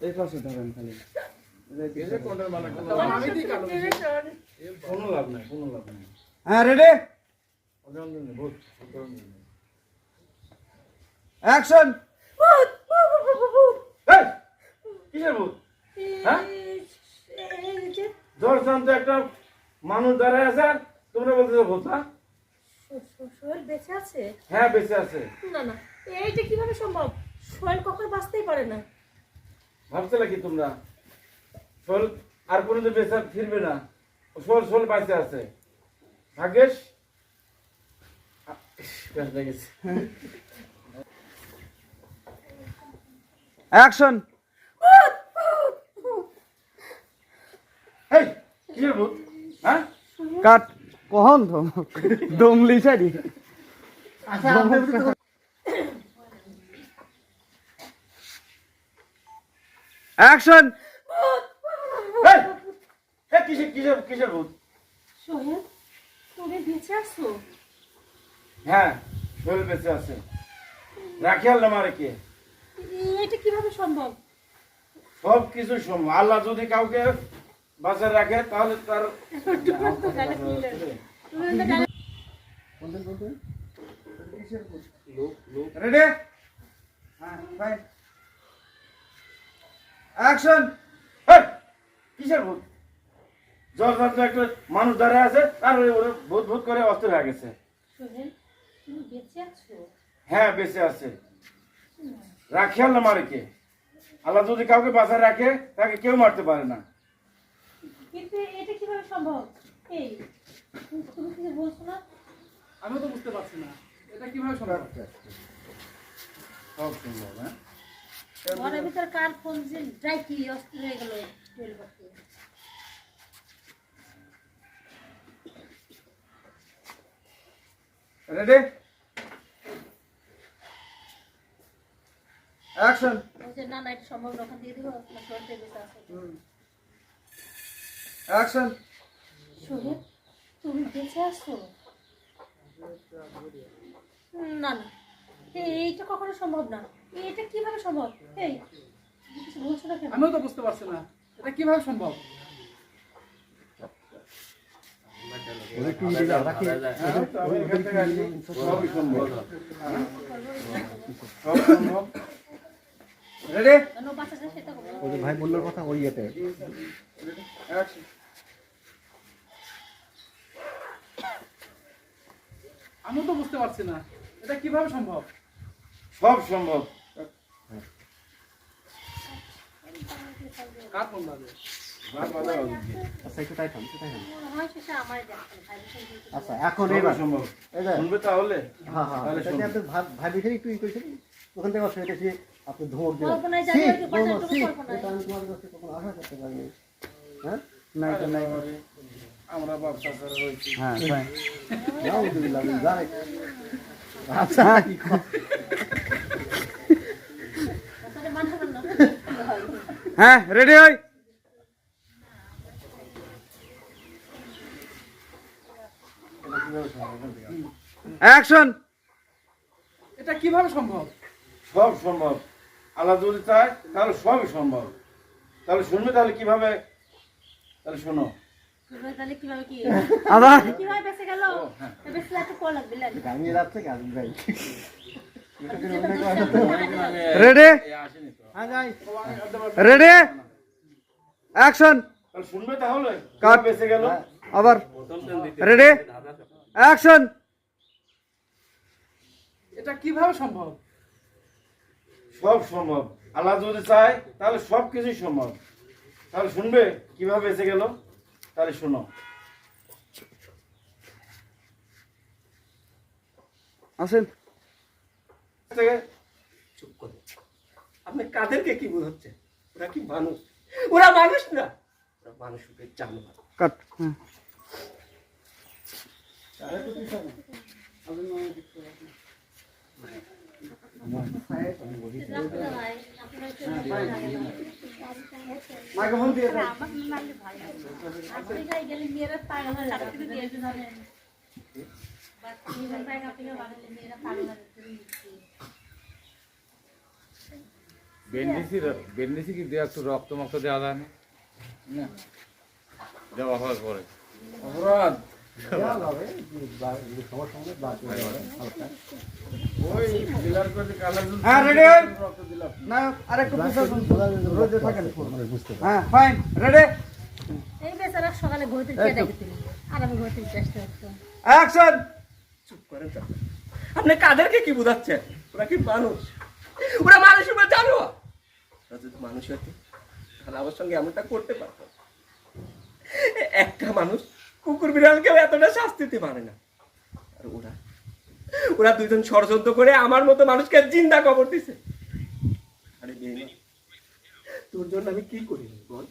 এই পাশে ধরেন খালি। কোনো লাভ নাই? কোনো লাভ নাই হ্যাঁ রেডি। অ্যাকশন কিসের ভূত? হ্যাঁ? জ্বর শান্ত একটা মানুষ দাঁড়ায় আছে আর তোমরা বলতেছো ভূত সোহেল বেঁচে আছে? হ্যাঁ বেঁচে আছে। না না এইটা কীভাবে সম্ভব? সোহেল কখন বাঁচতেই পারে না। ভাবছিলে কি তোমরা? শোল আর কোনোদিন বেঁচে ফিরবে না। শোল শোল বাঁচে আছে। ভাগ্যেশ। অ্যাকশন! এই কিসের ভূত? হ্যাঁ? কাট কখন তো দমলি সারি অ্যাকশন কিসের কিসের কিসের ভূত সোহেল তুমি বেঁচে আছো হ্যাঁ বেঁচে আছে রাখিয়াল নামারে কে এটা কীভাবে সম্ভব সব কিছু সম্ভব আল্লাহ যদি কাউকে বাঁচায় রাখে তাহলে তার রেডি হ্যাঁ অ্যাকশন কিসের ভূত? জ্বর শান্ত একটা মানুষ দাঁড়ায় আছে আর ওই ওরা ভূত ভূত করে অস্ত্র হয়ে গেছে। সোহেল তুমি বেঁচে আছো? হ্যাঁ বেঁচে আছে। রাখিয়াল না মারে কে আল্লাহ যদি কাউকে বাঁচায় রাখে তাকে কেউ মারতে পারে না। কিন্তু এটা কীভাবে সম্ভব? এই তুমি কিছু বলছো না? আমিও তো বুঝতে পারছি না। এটা কীভাবে সম্ভব? সব সম্ভব হ্যাঁ? ঘরের ভিতর কার ফোন যে অস্থির হয়ে গেল টেল করতে। রেডি অ্যাকশন বলছে না না এটা সম্ভব ওখান দিয়ে দিব না সোহেলটা বেঁচে আছে। অ্যাকশন সোহেল তুমি বেঁচে আছো? না না এই- এইটা কখনো সম্ভব না। এটা কীভাবে সম্ভব? এই আমিও তো বুঝতে পারছি না। এটা কীভাবে সম্ভব? আমি ভাই বলল কথা ওই ইয়েতে। আমিও তো বুঝতে পারছি না। এটা কীভাবে সম্ভব? সব সম্ভব কার ফোন বাজে ভাত বাঁধা হবে। আচ্ছা একটু তাই থাম একটু তাই থাম মনে হয় সেটা আমারই দেখতে ভাইব্রেশন দিতে আচ্ছা এখন সবই এবার সম্ভব। শুনবে তাহলে? হ্যাঁ হ্যাঁ। আপনি ভাব- একটু ই করেছেন ওখান থেকে অসুবিধা কি? আপনি ধমক দিলেন আমি তোমার কাছে কখনো আশা করতে পারিনি। হ্যাঁ? নাই তো নাই আমরা ব্যবসা করে রয়েছি। হ্যাঁ ফাইন আলহামদুলিল্লাহ, আমি যাই। আচ্ছা হ্যাঁ রেডি হই? অ্যাকশন এটা কীভাবে সম্ভব? সব সম্ভব। আল্লাহ যদি চায় তাহলে সবই সম্ভব। তাহলে শুনবে তাহলে কীভাবে? তাহলে শোনো। তাহলে কীভাবে আবার হ্যাঁ। রেডি রেডি অ্যাকশন শুনবে তাহলে। কাট। কাট। বেঁচে গেল। আবার। রেডি অ্যাকশন এটা কীভাবে সম্ভব? সব সম্ভব। আল্লাহ যদি চায় তাহলে সব কিছুই সম্ভব। তাহলে শুনবে কীভাবে বেঁচে গেল। তাহলে শোনো। আসেন থেকে চুপ করো আপনি কাদেরকে কি বোঝাচ্ছেন ওরা কি মানুষ ওরা মানুষ না ওরা মানুষ রূপের জানোয়ার কাট হ্যাঁ মাইক্রোফোন দিয়ে দাও। আফ্রিকায় গেলে মেয়েরা পাগল হয়ে যায় আপনি দিয়ে জানেন আফ্রিকা বাঙালি মেয়েরা পাগল হয়ে যায় বেন্ডিসি বেন্ডিসি কি দিয়ে একটু রক্ত মক্ত দেওয়া যায় না? দেওয়া হওয়ার পরে। অপরাধ। দেওয়া আপনি কাদেরকে কি বোঝাচ্ছেন? ওরা কি মানুষ? ওরা মানুষ জানো? মানুষ হতো তাহলে আমার সঙ্গে এমনটা করতে পারতো? একটা মানুষ কুকুর বিড়ালকেও এতটা শাস্তি দিতে পারে না। আর ওরা ওরা দুজন ষড়যন্ত্র করে আমার মতো মানুষকে জিন্দা কবর দিছে। আরে তোর জন্য আমি কি করি বল?